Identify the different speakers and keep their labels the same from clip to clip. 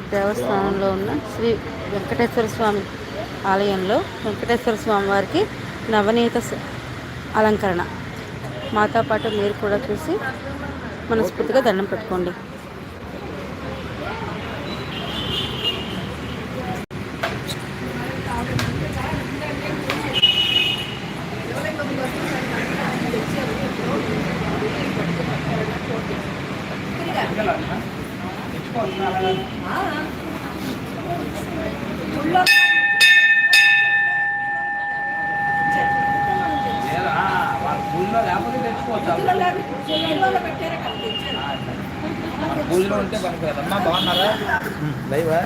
Speaker 1: దేవస్థానంలో ఉన్న శ్రీ వెంకటేశ్వర స్వామి ఆలయంలో వెంకటేశ్వర స్వామి వారికి నవనీత అలంకరణ. మాతో పాటు మీరు కూడా చూసి మనస్ఫూర్తిగా దండం పెట్టుకోండి.
Speaker 2: గుళ్ళో ఉంటే పనికి అమ్మా బాగున్నారా లైవా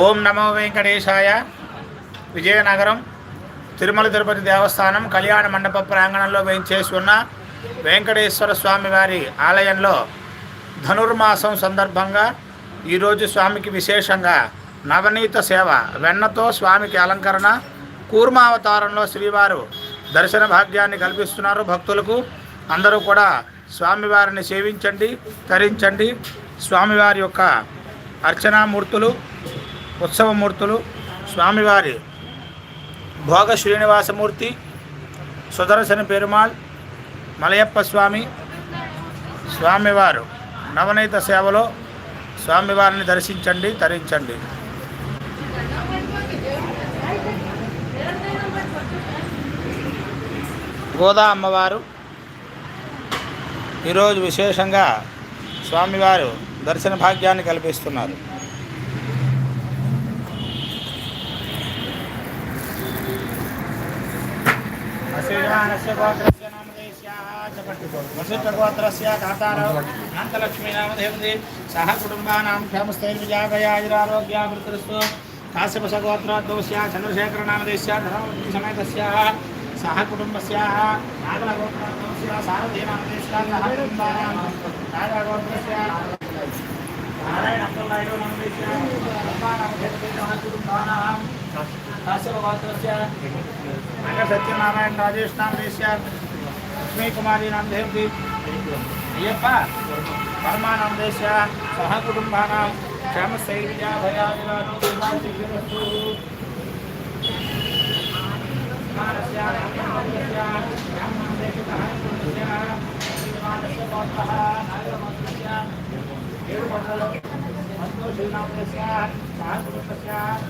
Speaker 2: ఓం నమో వెంకటేశాయ. విజయనగరం. తిరుమల తిరుపతి దేవస్థానం కళ్యాణ మండప ప్రాంగణంలో వేయించేసి ఉన్న వెంకటేశ్వర స్వామి వారి ఆలయంలో ధనుర్మాసం సందర్భంగా ఈరోజు స్వామికి విశేషంగా నవనీత సేవ వెన్నతో స్వామికి అలంకరణ కూర్మావతారంలో శ్రీవారు దర్శన భాగ్యాన్ని కల్పిస్తున్నారు భక్తులకు. అందరూ కూడా స్వామివారిని సేవించండి తరించండి. స్వామివారి యొక్క అర్చనామూర్తులు ఉత్సవమూర్తులు స్వామివారి భోగ శ్రీనివాసమూర్తి సుదర్శన పెరుమాళ్ మలయప్ప స్వామి స్వామివారు. నవనీత సేవలో స్వామివారిని దర్శించండి తరించండి. గోదా అమ్మవారు. ఈరోజు విశేషంగా స్వామివారు దర్శన భాగ్యాన్ని కల్పిస్తున్నారు. श्रीराणस्य गोत्रस्य नामधेयस्याः च पठितो वसिष्ठगोत्रस्य धातारौ अनन्तलक्ष्मी नामधेयन्ति सः कुटुम्बानां क्षमस्थैर्विजागयायुरारोग्या वृत्तिरस्तु काश्यपसगोत्राद्वस्या चन्द्रशेखरनामधेयस्य धनसमेतस्याः सः कुटुम्बस्याः नागरगोत्रस्य सारथीनामधेयस्याः नागरगोत्रस्य नारायण अब्दुल्लायुडु नामधेयस्य कुटुम्बानां काश्यपपात्रस्य नगरसत्यनारायण राजेश नामदेश्य लक्ष्मीकुमारी नामधेवती अय्यप्प वर्मा नामदेश्य सहकुटुम्बानां ಕ್ಷೇमस्थैर्याभयाविलासोऽस्तः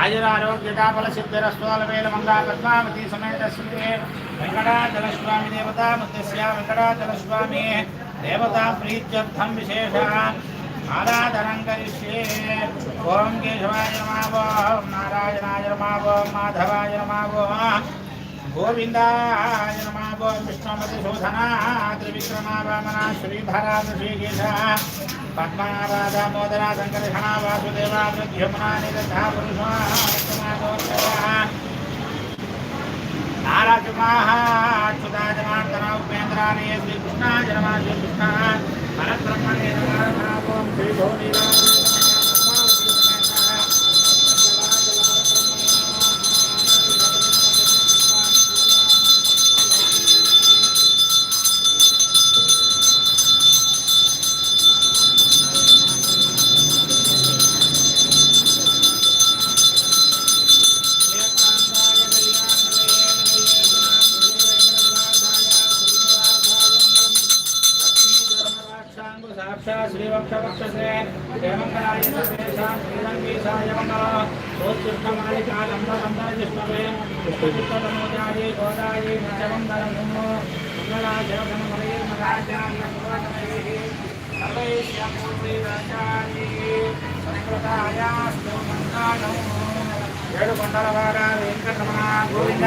Speaker 2: आयुरारोग्यकाफलसिद्धिरस्वालवेलमङ्गापद्मावती समेतस्मे वेङ्कटाचलस्वामिदेवता मुद्यस्या वेङ्कटाचलस्वामी देवता प्रीत्यर्थं विशेषः आराधनं करिष्ये ॐ केशवाय नमावो नारायणाय नमावो माधवाय नमावो గోవిందాయ నమ. విష్ణుమతిశోధనా విష్ణుమతి త్రివిక్రమా వామన శ్రీధరా ఋషికేశ పద్మనాభ దామోదర సంకర్షణ వాసుదేవ ప్రద్యుమ్నా నిరధా పురుషా నారాజమాచ్యుతాజనార్దన ఉపేంద్రాలయ శ్రీకృష్ణ జనమా శ్రీకృష్ణ పరబ్రహ్మణే నమో. శ్రీ భోని సోత్కృష్టమాలికాలంబరంబరజిష్ణవే పుష్పచిత్తమోజాయే గోదాయే నిత్యమంగళం ఏడు కొండలవాడ వెంకటరమణ గోవింద
Speaker 1: గోవింద.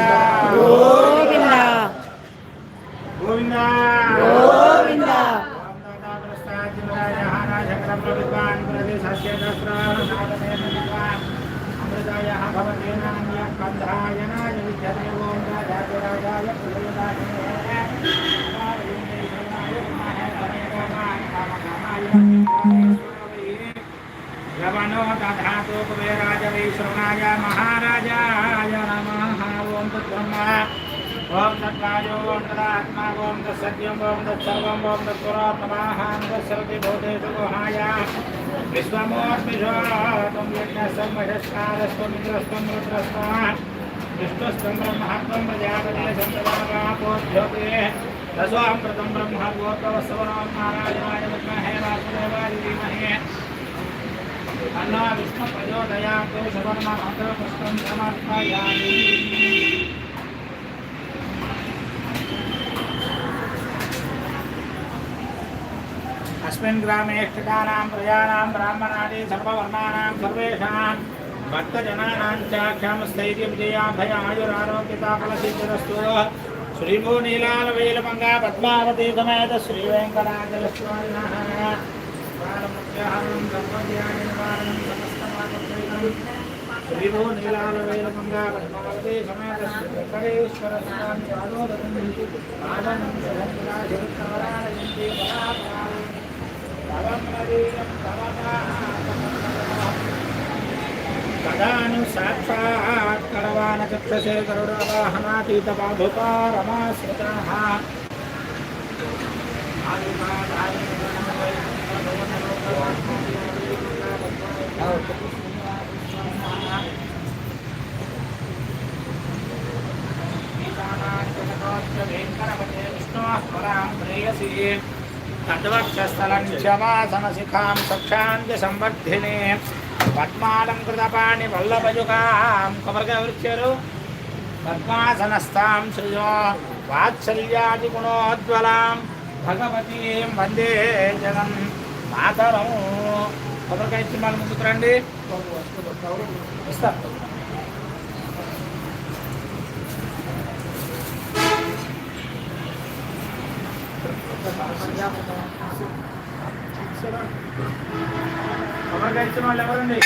Speaker 2: श्रवणाय महाराजाय नमः। ॐ तद्ब्रह्म ॐ तत्त्वायो ॐ तदात्मा ॐ तत्सत्यम् ॐ तत्सर्वम् ॐ तत्पुरात्माहं तत्सरति भूतेषु गुहाय ब्रह्मत्वं प्रजापते ब्रह्म गोत्वसवनां विद्महे वासुदेवाय अन्ना विष्णु प्रचोदयात् सुवर्णमन्त्रपुष्पं समर्पयामि अस्मिन् ग्रामे स्थितानां प्रजानां ब्राह्मणादि पद्मावती समेत श्रीवेङ्कटाचलस्वामिनः విభో నీలాల వేల మంగాళే సమాధేశ్వర తదాను సాక్షాత్ కళవానకక్షసే గరుడావాహనాతీత బాభుపారమాశ్రితా ఆదిమా విష్ణోః పరాం ప్రేయసీ సక్షాంతి సంవర్ధిని పద్మాలంకృతపాణి వల్లభయుగాం కొబ్బరికాయ పద్మాసనస్థాం శ్రియో వాత్సల్యాది గుణోజ్వలాం. భగవతీం వందే జగన్. మాతరం కొబ్బరికాయ ఇచ్చి మళ్ళీ ముందుకు రండి. ఇస్తారు కొబ్బరికాయ ఇచ్చిన వాళ్ళు ఎవరండి?